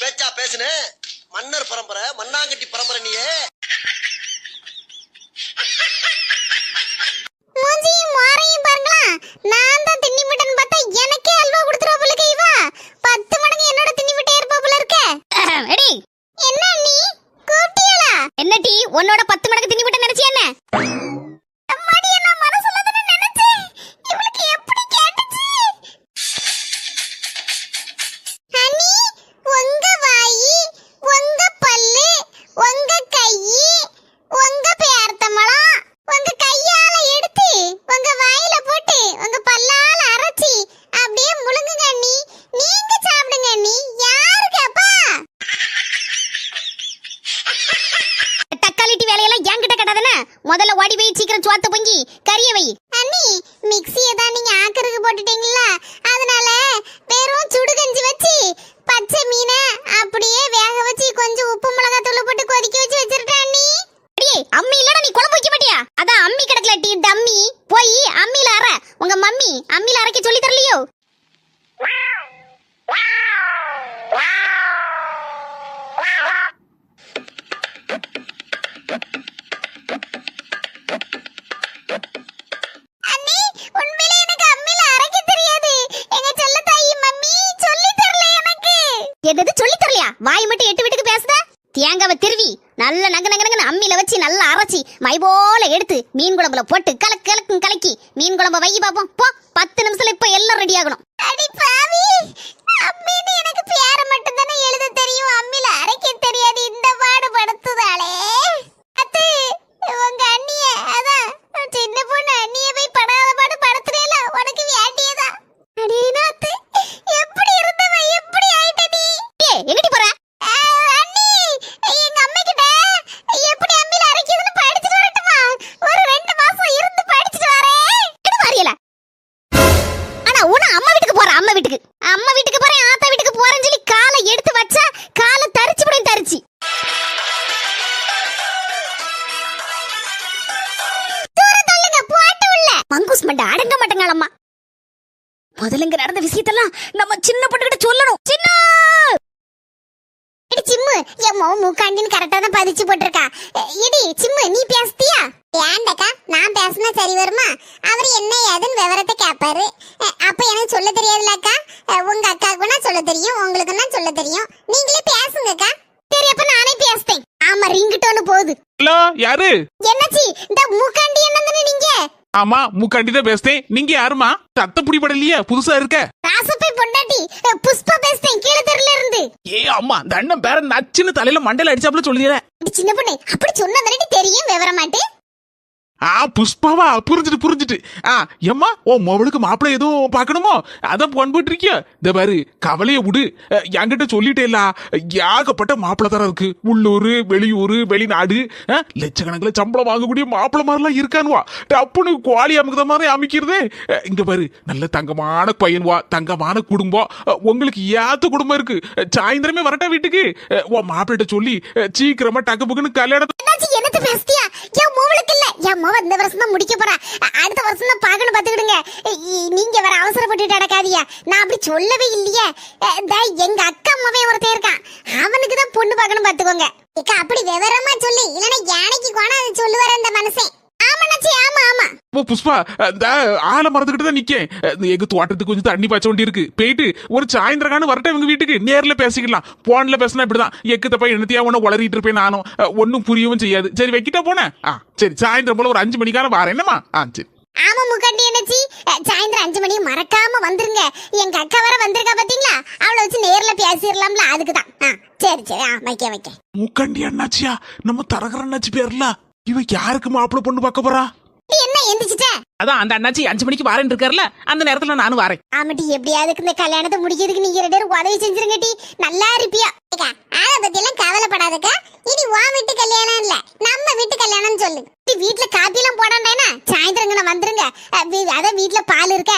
பேச்சா பேசுன? மன்னர் பரம்பரை மண்ணாங்கட்டி பரம்பரை நீயே. மூஞ்சியும் மாறையும் பாருங்களா. நான் தான் தின்னி மிட்டன் பார்த்தா எனக்கே அல்வா கொடுத்துருவா போல பத்து மடங்கு என்னோட தின்னி மிட்டே இருப்பா போல இருக்க. என்ன நீ? கூப்பிட்டியலா என்ன டீ? உன்னோட பத்து மடங்கு பேசுத. தேங்காவை திருவி நல்ல நக நக நகன்னு அம்மியில வச்சு நல்லா அரைச்சி மை போல எடுத்து மீன் குழம்புல போட்டு கலக்கு கலக்கும் கலக்கி மீன் குழம்ப வை பாப்போம். போ பத்து நிமிஷத்துல இப்ப எல்லாம் ரெடி ஆகணும். அடி பாவி அம்மின்னு எனக்கு பேர மட்டும் தானே எழுத தெரியும். அம்மில அரைக்க தெரியாது இந்த பாடு படுத்துதாளே அத்து உங்க அண்ணிய அதான் சின்ன பொண்ணு அண்ணிய போய் படாத பாடு படுத்துறேல உனக்கு வேண்டியதா? அடி நாத்து எப்படி இருந்தவ? எப்படி ஆயிட்ட நீ? ஏ எங்கடி மூக்காண்டின்னு கரெக்டா தான் பதிச்சு போட்டிருக்கா. இடி சிம்மு நீ பேசுதியா? ஏண்டக்கா நான் பேசினா சரி வருமா? அவர் என்ன ஏதுன்னு விவரத்தை கேட்பாரு அப்ப எனக்கு சொல்ல தெரியாதுலக்கா அஹ், உங்க அக்காவுக்குன்னா சொல்ல தெரியும் உங்களுக்குன்னா சொல்ல தெரியும். நீங்களே பேசுங்கக்கா. சரி அப்ப நானே பேசுறேன் ஆமா ரிங்கிட்டோன்னு போகுது. ஹலோ யாரு? என்னாச்சு? இந்த மூக்காண்டி என்ன தானே நீங்க? ஆமா முக்காண்டி தான் பேசுறேன் நீங்க யாருமா? சத்த பிடிபடலையே புதுசா இருக்க. ராசப்பை பொண்டாட்டி புஷ்பா பேசுறேன் கீழே தெருல இருந்து. ஏ அம்மா அந்த அண்ணன் பேர நச்சுன்னு தலையில மண்டையில அடிச்சாப்புல சொல்லிடுற இடி சின்ன பொண்ணு அப்படி சொன்னா தெரியும் விவரமாட்டு? ஆ புஷ்பாவா? புரிஞ்சுட்டு புரிஞ்சுட்டு. ஆ எம்மா ஓ மவளுக்கு மாப்பிள்ளை எதுவும் பார்க்கணுமோ? அதான் போன் இருக்கியா இந்த பாரு கவலையை விடு. என்கிட்ட சொல்லிட்டேல ஏகப்பட்ட மாப்பிள்ளை தரம் இருக்கு. உள்ளூர் வெளியூர் வெளிநாடு. லட்சக்கணக்கில் சம்பளம் வாங்கக்கூடிய மாப்பிள்ளை மாதிரிலாம் இருக்கானுவா. டப்புனு குவாலி அமுக்குத மாதிரி அமைக்கிறதே இங்க பாரு நல்ல தங்கமான பையன்வா தங்கமான குடும்பம் உங்களுக்கு ஏத்த குடும்பம் இருக்கு. சாயந்தரமே வரட்டா வீட்டுக்கு. ஓ உன் சொல்லி சீக்கிரமா டக்கு புக்குன்னு கல்யாணத்தை பேசியா என் மோவளுக்கு இல்ல. என் மோவ இந்த வருஷம் தான் முடிக்க போறா அடுத்த வருஷம் தான் பாக்கணும் பாத்துக்கிடுங்க நீங்க வேற அவசரப்பட்டுட்டு நடக்காதியா நான் அப்படி சொல்லவே இல்லையே. எங்க அக்கா மவன் ஒருத்தன் இருக்கான். அவனுக்கு தான் பொண்ணு பார்க்கணும் பாத்துக்கோங்க அப்படி விவரமா சொல்லி. இல்லைன்னா யானைக்கு கோணம் அது சொல்லுவாரு அந்த மனுஷன். ஆமா ஆமா. ஓ புஷ்பா இந்த ஆளை மறந்துகிட்டு தான் நிக்கேன். எங்க தோட்டத்துக்கு கொஞ்சம் தண்ணி பாய்ச்ச வேண்டி இருக்கு. போயிட்டு ஒரு சாயந்தரக்கான வரட்டும் இவங்க வீட்டுக்கு. நேர்ல பேசிக்கலாம் போன்ல பேசினா இப்படிதான். எக்கு தப்பா என்னத்தையா ஒண்ணு உளறிட்டு இருப்பேன் நானும். ஒன்னும் புரியவும் செய்யாது. சரி வைக்கிட்டா போனேன். ஆ சரி சாயந்தரம் போல ஒரு அஞ்சு மணிக்கான வரேன். என்னமா ஆ சரி. ஆமா முக்காண்டி என்னச்சி? சாயந்தரம் அஞ்சு மணி மறக்காம வந்துருங்க. எங்க அக்கா வர வந்திருக்கா பாத்தீங்களா? அவளை வச்சு நேர்ல பேசிடலாம்ல. அதுக்கு தான் ஆ சரி சரி. ஆ வைக்க வைக்க முக்கண்டி அண்ணாச்சியா? நம்ம தரகர அண்ணாச்சி பேர்ல. இவ யாருக்கு மாப்பிள்ளை பொண்ணு பார்க்க போறா? நீ என்ன எந்திரிச்சிட்ட? அதான் அந்த அண்ணாச்சி அஞ்சு மணிக்கு வரேன் இருக்காருல்ல அந்த நேரத்துல நானும் வரேன். ஆமாட்டி எப்படியாவது இந்த கல்யாணத்தை முடிக்கிறதுக்கு நீங்க ரெண்டு பேரும் உதவி செஞ்சிருங்க டி. நல்லா இருப்பியா. அத பத்தி எல்லாம் கவலைப்படாதக்கா. இனி உன் வீட்டு கல்யாணம் இல்ல நம்ம வீட்டு கல்யாணம் சொல்லு. டி, வீட்ல காப்பி எல்லாம் போடாண்டேனா சாயந்தரம் நான் வந்துருங்க. அதான் வீட்ல பால் இருக்க.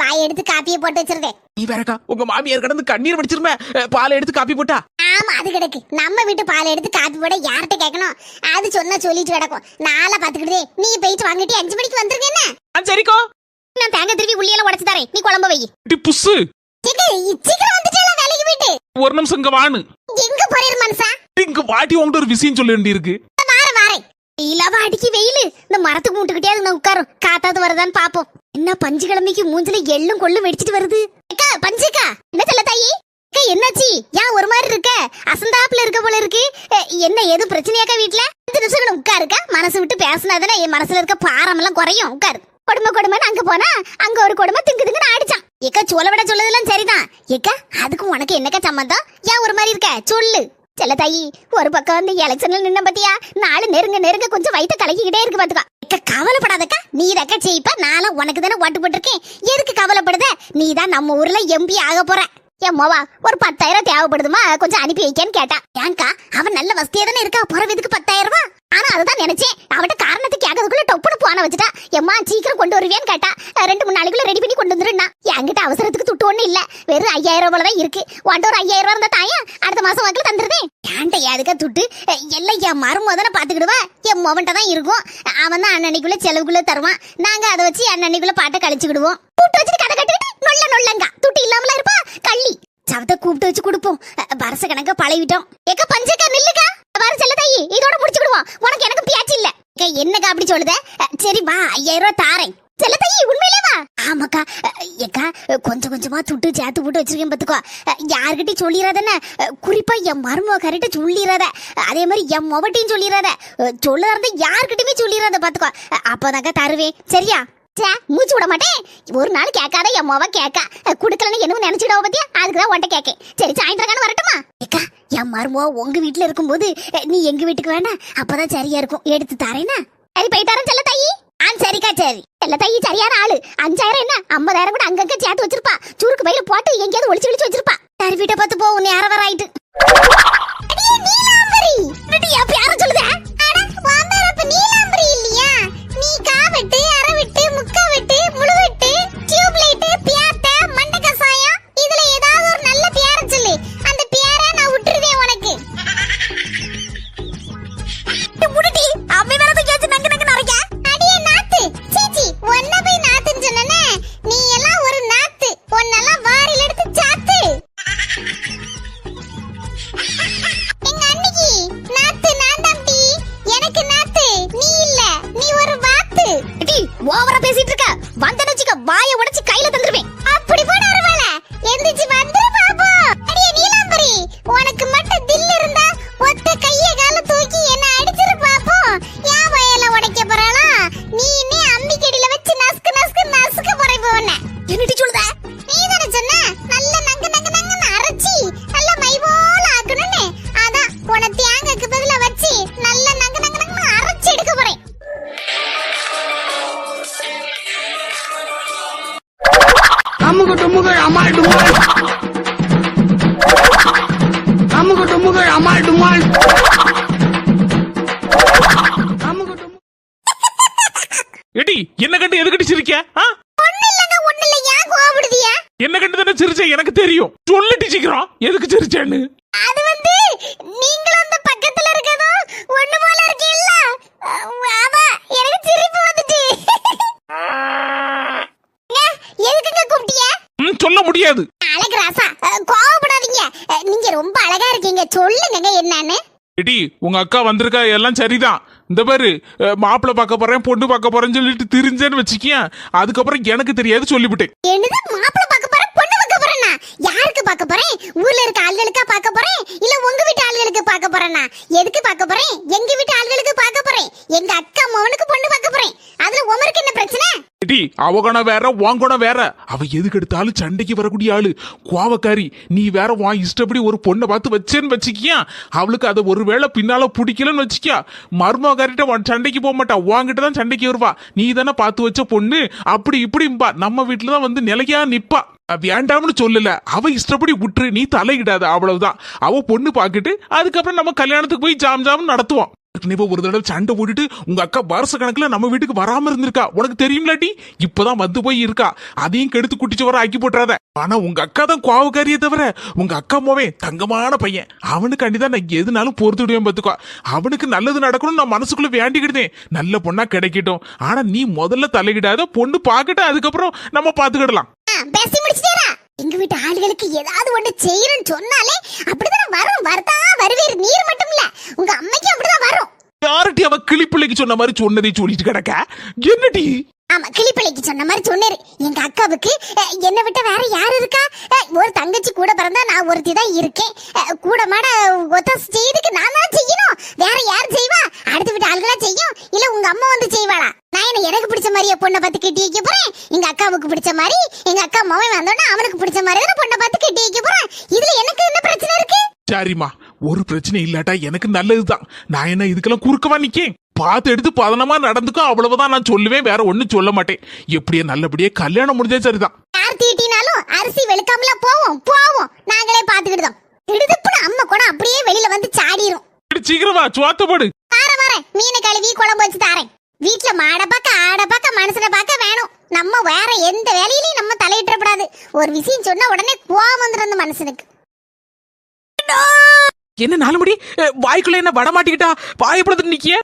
வாய் எடுத்து காப்பியை போட்டு வச்சிருந்தேன் நீ வேறக்கா உங்க மாமியார் கடந்து கண்ணீர் வடிச்சிருமே. பாலை எடுத்து காப்பி போட்டா? ஆமா அது கிடக்கு. நம்ம வீட்டு பால் எடுத்து காப்பி போட யார்கிட்ட கேட்கணும் அது சொன்னா சொல்லிட்டு கிடக்கும். நாளா பாத்துக்கிட்டே நீ போயிட்டு வாங்கிட்டு அஞ்சு மணிக்கு வந்துருங்க என்ன? சரிக்கோ. நான் தேங்காய் திருவி உள்ளியெல்லாம் உடைச்சு தரேன். நீ குழம்பு வை. புஸ்ஸு சீக்கிரம் சீக்கிரம் வந்துட்டே வேலைக்கு போயிட்டு. ஒரு நிமிஷம் இங்க வான்னு. எங்க போறீரு மனுஷா? இங்க வாட்டி உங்ககிட்ட ஒரு விஷயம் சொல்ல வேண்டியிருக்கு. வார வாரேன் அடிக்கி வெயிலு. இந்த மரத்துக்கு மூட்டுக்கிட்டே அது நான் உட்காரும். காத்தாது வரதான்னு பாப்போம். என்ன பஞ்சு கிழமைக்கு மூஞ்சில எள்ளும் கொள்ளும் வெடிச்சிட்டு வருது? அக்கா பஞ்சுக்கா என்ன சொல்ல தாயி? அக்கா என்னாச்சு? ஏன் ஒரு மாதிரி இருக்க? அசந்தாப்புல இருக்க போல இருக்கு. என்ன எதுவும் பிரச்சனையாக்கா வீட்டுல அஞ்சு நிமிஷம் கூட உட்காருக்கா மனசு விட்டு பேசினாதானே என் மனசுல இருக்க பாரம் எல்லாம் குறையும். உட்காரு. கொடுமை கொடுமைன்னு அங்க போனா அங்க ஒரு கொடுமை திங்கு திங்குன்னு ஆடிச்சான். ஏக்கா சொல்ல விட சொல்லதெல்லாம் சரிதான். ஏக்கா அதுக்கும் உனக்கு என்னக்கா சம்மந்தம் ஏன் ஒரு மாதிரி இருக்க? சொல்லு. செல்ல தாயி ஒரு பக்கம் வந்து எலெக்ஷன்ல நின்ன பத்தியா? நாலு நெருங்க நெருங்க கொஞ்சம் வயித்த கலக்கிக்கிட்டே இருக்கு பாத்துக்கா. அக்கா கவலைப்படாதக்கா. நீ இதக்கா செய்ப்ப நானும் உனக்கு தானே ஓட்டு போட்டிருக்கேன். எதுக்கு கவலைப்படுத? நீ தான் நம்ம ஊர்ல எம்பி ஆக போற. ஏம்மாவா ஒரு பத்தாயிரம் தேவைப்படுதுமா? கொஞ்சம் அனுப்பி வைக்கன்னு கேட்டா. ஏன்க்கா அவன் நல்ல வசதியா தானே இருக்கா? போறதுக்கு பத்தாயிரம்? ரூபாய் ஆனா அதுதான் நினைச்சேன். அவட்ட காரணத்தை கேட்கறதுக்குள்ள டொப்புனு போன வச்சுட்டா எம்மா சீக்கிரம் கொண்டு வருவியான்னு கேட்டா ரெண்டு மூணு நாளைக்குள்ள ரெடி பண்ணி கொண்டு வந்துருன்னா. என்கிட்ட அவசரத்துக்கு துட்டு ஒண்ணு இல்ல. வெறும் ஐயாயிரம் ரூபாய் தான் இருக்கு. உன்ட்ட ஒரு ஐயாயிரம் ரூபாய் இருந்தா தாயா? அடுத்த மாசம் வாக்கில் தந்துருதே. ஏன்ட்ட எதுக்கா துட்டு? அஹ் எல்லாம் என் மருமோ தானே பாத்துக்கிடுவா? என் மொவன்ட்ட தான் இருக்கும். அவன் தான் அன்னன்னைக்குள்ள செலவுக்குள்ள தருவான். நாங்க அதை வச்சு அன்னன்னைக்குள்ள பாட்டை கழிச்சுக்கிடுவோம். கூட்டு வச்சுட்டு கதை கட்டிக்கிட்டு நொல்ல நொல்லங்க. துட்டு இல்லாமல இருப்பா? கள்ளி. சவத்தை கூப்பிட்டு வச்சு கொடுப்போம். அஹ் வருஷ கணக்க பழகிட்டோம். எக்க பஞ்சக்கா நில்லுக்கா? வர செல்ல தாயி இதோட முடிச்சுக்கிடுவோம். உனக்கு எனக்கு பேச்சு இல்ல. என்னக்கா அப்படி சொல்லுத? சரி வா ஐயாயிரம் ரூபாய் தாரேன். செல்ல தாயி உண்மையிலே வா. ஆமாக்கா. ஏக்கா கொஞ்சம் கொஞ்சமா துட்டு சேர்த்து போட்டு வச்சிருக்கேன் பாத்துக்கோ. யாருக்கிட்டையும் சொல்லிடுறதுன்னு சொல்லிடாதன்னு குறிப்பா என் மருமக கரெக்டா சொல்லிடாத அதே மாதிரி என் மொபட்டையும் சொல்லிடாத சொல்லுறத யாருக்கிட்டையுமே சொல்லிடாத பாத்துக்கோ. அப்போதாக்கா அப்பதாக்கா தருவேன். சரியா? மூச்சு விட மாட்டேன். ஒரு நாள் கேட்காத என் கேட்கா. குடுக்கலன்னு என்னமோ நினைச்சிடுவ பத்தியா? அதுக்குதான் உன்ட்ட கேட்கேன். சரி சாயந்தரம் வரட்டுமா? ஏக்கா என் மருமோ உங்க வீட்டுல இருக்கும்போது நீ எங்க வீட்டுக்கு வேணா? அப்பதான் சரியா இருக்கும். எடுத்து தரேனா? சரி போயிட்டாரன் செல்ல தாயி. ஆ சரிக்கா சரி. செல்ல தாயி சரியான ஆளு. அஞ்சாயிரம் என்ன? ஐம்பதாயிரம் கூட அங்கங்க சேர்த்து வச்சிருப்பா. சுருக்கு பையில போட்டு எங்கேயாவது ஒளிச்சு ஒளிச்சு வச்சிருப்பா. சரி வீட்டை பார்த்து போ உன்னை யார வர ஆயிட்டு. அடியே, நீலாம்பரி. என்னடி, அப்ப யார ஓவரா பேசிட்டு இருக்க. வந்த நச்சிக்க வாயை உடைச்சு அமால் டுமால். அமுகு டுமுகு அமால் டுமால். அமுகு டுமுகு எடி என்ன கண்டு எது கட்டி சிரிக்க? ஆ? ஒண்ணு இல்லங்க ஒண்ணு இல்ல ஏன் கோவப்படுதியா? என்ன கண்டு தானே சிரிச்ச? எனக்கு தெரியும். சொல்லிட்டு சீக்கிரம் எதுக்கு சிரிச்சேன்னு? அது வந்து நீங்களும் அந்த பக்கத்துல இருக்கதும் ஒண்ணு போல இருக்கீல்ல எனக்கு சிரிப்பு முடியாது. அழகு ராசா கோவப்படாதீங்க. நீங்க ரொம்ப அழகா இருக்கீங்க. சொல்லுங்க என்னன்னு. எடி உங்க அக்கா வந்திருக்கா எல்லாம் சரிதான். இந்த பாரு மாப்பிள்ளை பார்க்க போறேன் பொண்ணு பார்க்க போறேன்னு சொல்லிட்டு திரிஞ்சேன்னு வச்சுக்கியேன். அதுக்கப்புறம் எனக்கு தெரியாது சொல்லிவிட்டேன். என்னது மாப்பிள்ளை பார்க்க போறேன் பொண்ணு பார்க்க போறேன்னா யாருக்கு பார்க்க போறேன்? ஊர்ல இருக்க ஆளுகளுக்கா பார்க்க போறேன்? இல்ல உங்க வீட்டு ஆளுகளுக்கு பார்க்க போறேன்னா எதுக்கு பார்க்க போறேன்? எங்க வீட்டு ஆளுகளுக்கு பார்க்க போறேன். எங்க அக்கா மகனுக்கு பொண்ணு பார்க்க போறேன். அதுல உமருக்கு என்ன பிரச்சனை? டி அவ குணம் வேற வாங்கணம் குணம் வேற. அவ எதுக்கு எடுத்தாலும் சண்டைக்கு வரக்கூடிய ஆளு. கோவக்காரி நீ வேற வா இஷ்டப்படி ஒரு பொண்ணை பார்த்து வச்சேன்னு வச்சுக்கியா? அவளுக்கு அதை ஒருவேளை பின்னால பிடிக்கலன்னு வச்சுக்கியா? மர்மக்காரிட்ட உன் சண்டைக்கு போக மாட்டா. வாங்கிட்டு தான் சண்டைக்கு வருவா. நீ தானே பார்த்து வச்ச பொண்ணு. அப்படி இப்படிம்பா. நம்ம வீட்டுல தான் வந்து நிலையா நிப்பா. வேண்டாம்னு சொல்லல. அவ இஷ்டப்படி விட்டுரு நீ தலையிடாத அவ்வளவுதான். அவ பொண்ணு பார்த்துட்டு அதுக்கப்புறம் நம்ம கல்யாணத்துக்கு போய் ஜாம் ஜாம் நடத்துவோம். ஏற்கனவே ஒரு தடவை சண்டை போட்டுட்டு உங்க அக்கா வருஷ கணக்குல நம்ம வீட்டுக்கு வராம இருந்திருக்கா? உனக்கு தெரியும்லாட்டி? இப்பதான் வந்து போய் இருக்கா. அதையும் கெடுத்து குட்டிச்சு வர ஆக்கி போட்டுறாத. ஆனா உங்க அக்கா தான் கோவக்காரியே தவிர உங்க அக்கா மோவே தங்கமான பையன். அவனுக்கு தான் நான் எதுனாலும் பொறுத்துடுவேன் பாத்துக்கோ. அவனுக்கு நல்லது நடக்கணும் நான் மனசுக்குள்ள வேண்டிக்கிட்டேன் நல்ல பொண்ணா கிடைக்கட்டும். ஆனா நீ முதல்ல தலையிடாத பொண்ணு பார்க்கட்டும். அதுக்கப்புறம் நம்ம பாத்துக்கிடலாம். பேசி முடிச்சிட்டேரா எங்க வீட்டு ஆளுகளுக்கு ஏதாவது ஒண்ணு செய்யணும்னு சொன்னாலே அப்படிதான் வரும். வரதா வருவீர். நீர் மட்டும் இல்ல உங்க அம்மைக்கு அப்படிதான் வரும். யார்ட்டி அவ கிளிப்பிள்ளைக்கு சொன்ன மாதிரி சொன்னதை சொல்லிட்டு கிடக்க? என்னடி? ஆமா கிளிப்பிள்ளைக்கு சொன்ன மாதிரி சொன்னாரு. எங்க அக்காவுக்கு என்னை விட்ட வேற யார் இருக்கா? ஒரு தங்கச்சி கூட பிறந்தா நான் ஒருத்தி தான் இருக்கேன். கூட மாட ஒத்தாசு செய்யறதுக்கு நான் தான் செய்யணும். வேற யார் செய்வா? அடுத்து விட்டு ஆளுகளா செய்யும். இல்ல உங்க அம்மா வந்து செய்வாளா? நான் என்ன எனக்கு பிடிச்ச மாதிரியே பொண்ணை பார்த்து கட்டி வைக்க போறேன்? எங்க அக்காவுக்கு பிடிச்ச மாதிரி எங்க அக்கா மகன் வந்தோடனே அவனுக்கு பிடிச்ச மாதிரி தான் பொண்ணை பார்த்து கட்டி வைக்க போறேன். இதுல எனக்கு என்ன பிரச்சனை இருக்கு? சரிம்மா ஒரு பிரச்சனை இல்லாட்டா எனக்கு நல்லதுதான். நான் என்ன இதுக்கெல்லாம் குறுக்கவா நிக்கேன்? பார்த்து எடுத்து பதனமா நடந்துக்கும் அவ்வளவுதான் நான் சொல்லுவேன். வேற ஒண்ணும் சொல்ல மாட்டேன். எப்படியே நல்லபடியே கல்யாணம் முடிஞ்சா சரிதான். யார் தீட்டினாலும் அரிசி வெளுக்காமல போவோம் போவோம். நாங்களே பாத்துக்கிட்டோம் திடுதுப்புன்னு அம்மா கூட அப்படியே வெளியில வந்து சாடிரும். சீக்கிரம் வா சுவாத்தப்படு வார வாரேன் மீனை கழுவி குழம்பு வச்சு தாரேன். வீட்ல மாடை பார்க்க ஆடை பார்க்க மனுஷனை பார்க்க வேணும். நம்ம வேற எந்த வேலையிலயும் நம்ம தலையிடக்கூடாது ஒரு விஷயம் சொன்னா உடனே கோவம் வந்துடும் அந்த மனுஷனுக்கு. என்ன நாலு முடி? வாய்க்குள்ள என்ன வட மாட்டிக்கிட்டா? வாயப்படுத்து நிக்கிய?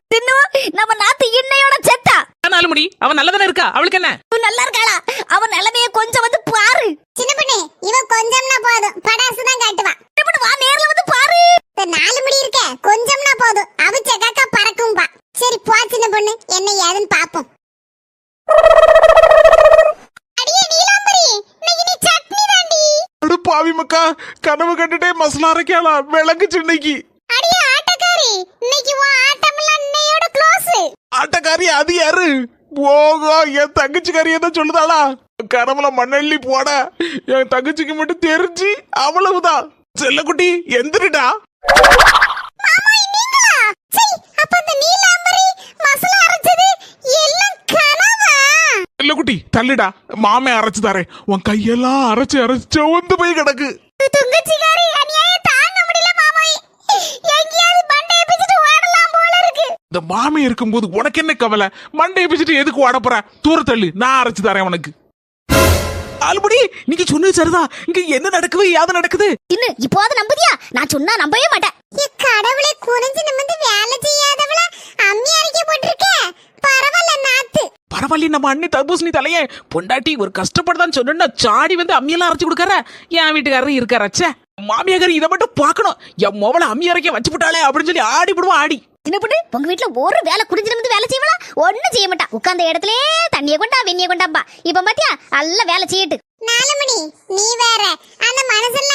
நம்ம நாத்து இன்னையோட செத்தா? நாலு முடி? அவன் நல்லதானே இருக்கா? அவளுக்கு என்ன? நல்லா இருக்காளா? அவன் நிலைமைய கொஞ்சம் வந்து பாரு சின்ன பண்ணு இவன் கொஞ்சம்னா போதும் படாசு தான் காட்டுவான் இப்படி வா நேர்ல வந்து பாரு இந்த நாலு முடி இருக்க கொஞ்சம்னா போதும் அவிச்ச காக்கா பறக்கும்பா சரி போ சின்ன பொண்ணு என்ன ஏதுன்னு பாப்போம் அடியே நீலாம்பரி இன்னைக்கு நீ சட்னி தாண்டி அடு பாவி மக்கா கனவு கண்டுட்டே மசாலா அரைக்கலாம் விளங்கு சின்னைக்கு. அடியே ஆட்டக்காரி. இன்னைக்கு உன் ஆட்டமெல்லாம் இன்னையோட க்ளோஸ் ஆட்டக்காரி அது யாரு? போகோ என் தங்கச்சிக்காரியை தான் சொல்லுதாளா? கனவுல மண்ணள்ளி போட. என் தங்கச்சிக்கு மட்டும் தெரிஞ்சு அவ்வளவுதான். செல்லக்குட்டி எந்திரிடா. செல்லக்குட்டி தள்ளுடா. மாமே அரைச்சு தரேன். உன் கையெல்லாம் அரைச்சு அரைச்சு செவந்து போய் கிடக்கு. இந்த மாமே இருக்கும்போது உனக்கு என்ன கவலை? மண்டையை பிச்சுட்டு எதுக்கு ஓட போற? தூர தள்ளு நான் அரைச்சு தரேன் உனக்கு. ஆல்படி நீங்க சொன்னது சரிதான் இங்க என்ன நடக்குது? யாது நடக்குது? இன்னும் இப்போது நம்புதியா? நான் சொன்னா நம்பவே மாட்டேன். ஏ கடவுளே குனிஞ்சு நிமிந்து வேலை செய்யாதவள அம்மி அரைக்க போட்டிருக்க. பரவாயில்ல நாத்து. பரவாயில்ல நம்ம அண்ணி தர்பூசணி தலையே. பொண்டாட்டி ஒரு கஷ்டப்படுதான்னு சொன்னா சாடி வந்து அம்மியெல்லாம் அரைச்சு கொடுக்கற. என் வீட்டுக்காரர் இருக்காரு மாமியார் இதை மட்டும் பார்க்கணும். என் மொபைல அம்மி அரைக்க வச்சு விட்டாளே அப்படின்னு சொல்லி ஆடி விடுவோம் ஆடி. சின்ன பொண்ணு? உங்க வீட்ல ஒரு வேலை குடிஞ்சு நிமிந்து வேலை செய்வளா? ஒண்ணும் செய்ய மாட்டா. உட்கார்ந்த இடத்துல தண்ணிய கொண்டா வெண்ணிய கொண்டாப்பா. இப்ப பாத்தியா? நல்ல வேலை செய்யட்டு. நாலு மணி. நீ வேற. அந்த மனசெல்லாம்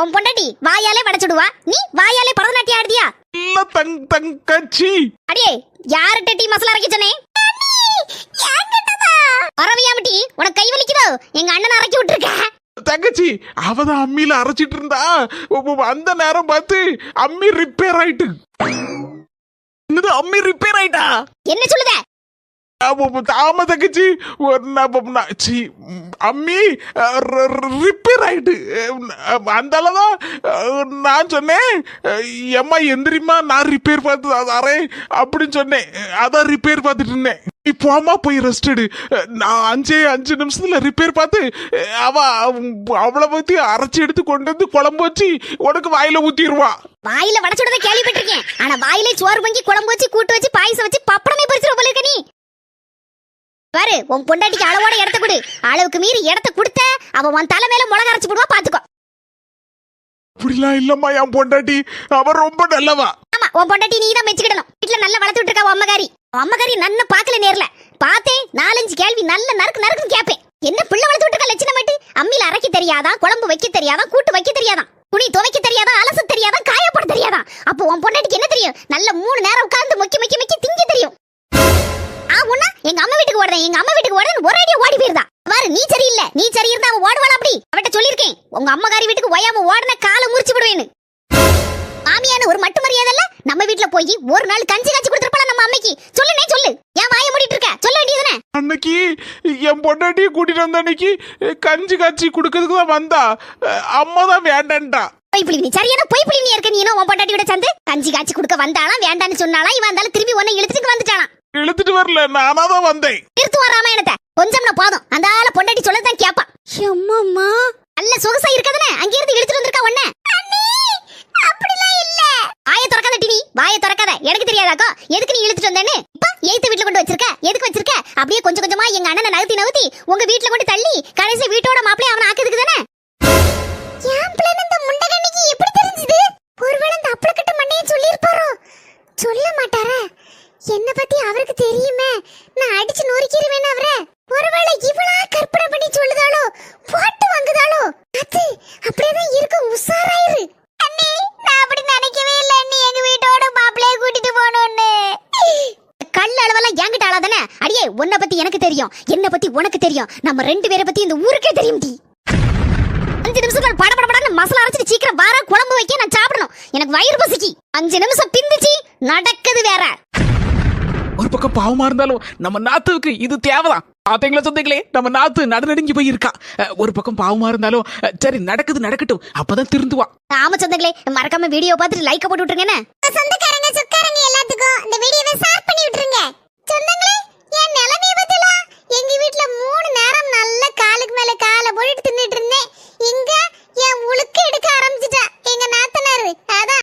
உன் பொண்டாட்டி வாயாலே வடைச்சுடுவா. நீ வாயாலே பரதநாட்டியம் ஆடுதியா? தங்கச்சி அடியே யார்கிட்ட டீ மசாலா அரைக்க சொன்னேன் பரவியாமட்டி உனக்கு கை வலிக்குதோ? எங்க அண்ணன் அரைக்கி விட்டுருக்க. தங்கச்சி அவதான் அம்மியில அரைச்சிட்டு இருந்தா. அந்த நேரம் பார்த்து அம்மி ரிப்பேர் ஆயிட்டு. என்னது அம்மி ரிப்பேர் ஆயிட்டா? என்ன சொல்லுத? ஆமா தங்கச்சி ஒரு அப்ப நா- அம்மி ரிப்பேர் ஆயிட்டு அந்த அளவுதான் நான் சொன்னேன் எம்மா எந்திரிமா நான் ரிப்பேர் பார்த்து தரேன் அப்படின்னு சொன்னேன் அதான் ரிப்பேர் பார்த்துட்டு இருந்தேன். நீ போய் ரெஸ்ட் எடு. நான் அஞ்சே அஞ்சு நிமிஷத்துல ரிப்பேர் பார்த்து அவ அவளை பத்தி அரைச்சி எடுத்து கொண்டு வந்து குழம்பு வச்சு உனக்கு வாயில ஊத்திடுவா வாயில வடைச்சுடுறத கேள்விப்பட்டிருக்கேன். ஆனா வாயிலே சோறு பங்கி குழம்பு வச்சு கூட்டு வச்சு பாயசம் வச்சு பப்படமே பறிச்சிரு போல இருக்க நீ. பாரு உன் பொண்டாட்டிக்கு அளவோட இடத்த கொடு. அளவுக்கு மீறி இடத்த கொடுத்த அவ உன் தலை மேல மிளகா அரைச்சு போடுவா பாத்துக்கோ. அப்படிலாம் இல்லம்மா என் பொண்டாட்டி. அவ ரொம்ப நல்லவா. ஆமா உன் பொண்டாட்டி நீ தான் மெச்சுக்கிடணும். வீட்டுல நல்லா வளர்த்து விட்டுருக்கா உன் அம்மகாரி. உன் அம்மகாரி நன்னு பாக்கல நேர்ல. பார்த்தேன் நாலஞ்சு கேள்வி நல்ல நறுக்கு நறுக்குன்னு கேப்பேன். என்ன பிள்ளை வளர்த்து விட்டுருக்கா லட்சணம் மட்டும் அம்மியில அரைக்க தெரியாதா குழம்பு வைக்க தெரியாதா கூட்டு வைக்க தெரியாதா துணி துவைக்க தெரியாதா அலச தெரியாதா காயப்போட தெரியாதா? அப்போ உன் பொண்டாட்டிக்கு என்ன தெரியும்? நல்ல மூணு எங்க அம்மா வீட்டுக்கு ஓடுறேன் எங்க அம்மா வீட்டுக்கு ஓடுறேன் ஒரே அடியா ஓடி போயிருந்தா. பாரு நீ சரியில்லை. நீ சரி இருந்தா அவ ஓடுவாளா அப்படி? அவட்ட சொல்லியிருக்கேன். உங்க அம்மகாரி வீட்டுக்கு ஒயாம ஓடுன காலை முறிச்சு விடுவேன்னு. மாமியான ஒரு மட்டு மரியாதை இல்ல? நம்ம வீட்ல போய் ஒரு நாள் கஞ்சி காய்ச்சி கொடுத்துருப்பாளா நம்ம அம்மைக்கு? சொல்லுனே சொல்லு. ஏன் வாய மூடிட்டு இருக்க. சொல்ல வேண்டியதுதானே? அன்னைக்கு என் பொண்டாட்டியை கூட்டிட்டு வந்த அன்னைக்கு கஞ்சி காய்ச்சி கொடுக்கறதுக்கு தான் வந்தா. அம்மா தான் வேண்டான்ட்டா. பொய் புள்ளி நீ சரியான பொய் புள்ளி நீ இருக்க. நீ என்ன உன் பொண்டாட்டியோட சேர்ந்து கஞ்சி காய்ச்சி கொடுக்க வந்தாலாம் வேண்டான்னு சொன்னாலாம் இவன் வந்தாலும் திரும்பி உன்னை இழுத்துட்டு வந்துட்டாளாம் இழுத்துட்டு வரல நானா தான் வந்தேன். நிறுத்து வராம என்னத்த? கொஞ்சம்னா போதும். அந்த ஆள பொண்டாட்டி சொல்லத்தான் கேப்பா எம்மம்மா. நல்ல சொகுசா இருக்கதானே அங்க இருந்து இழுத்துட்டு வந்திருக்கா அப்படிலாம் இல்ல. ஆய திறக்காத டிவி வாய திறக்காத. எனக்கு தெரியாதாக்கோ எதுக்கு நீ இழுத்துட்டு வந்தேன்னு? இப்ப எய்த்து வீட்டுல கொண்டு வச்சிருக்க எதுக்கு வச்சிருக்க? அப்படியே கொஞ்சம் கொஞ்சமா எங்க அண்ணனை நகர்த்தி நகர்த்தி உங்க வீட்டுல கொண்டு தள்ளி கடைசி வீட்டோட மாப்பிளைய அவன் ஆக்குதுக்கு தானே? என் பிள்ளை இந்த முண்டகண்ணிக்கு எப்படி தெரியும். என்ன பத்தி உனக்கு தெரியும். நம்ம ரெண்டு பேரை பத்தி இந்த ஊருக்கே தெரியும் டி அஞ்சு நிமிஷம் பட பட படன்னு மசாலா அரைச்சிட்டு சீக்கிரம் வார குழம்பு வைக்க நான் சாப்பிடணும். எனக்கு வயிறு பசிக்கு. அஞ்சு நிமிஷம் பிந்துச்சு நடக்குது வேற. ஒரு பக்கம் பாவமா இருந்தாலும் நம்ம நாத்துவுக்கு இது தேவைதான். பாத்தீங்களா சொந்தங்களே? நம்ம நாத்து நடநடுங்கி போயிருக்கா. ஒரு பக்கம் பாவமா இருந்தாலும் சரி நடக்குது நடக்கட்டும். அப்பதான் திருந்துவா. ஆமா சொந்தங்களே மறக்காம வீடியோ பார்த்துட்டு லைக்க போட்டு விட்டுருங்க சொந்தக்காரங்க சொக்காரங்க எல்லாத்துக்கும் இந்த வீடியோவை ஷேர் பண்ணி விட்டுருங்க. சொந்தங்களே வீட்ல மூணு நேரம் நல்ல காலுக்கு மேல கால போட்டு தின்னுட்டு இருந்தேன். இங்க என் உளுக்கு எடுக்க ஆரம்பிச்சிட்டா. எங்க நாத்தனாரு. அதான்.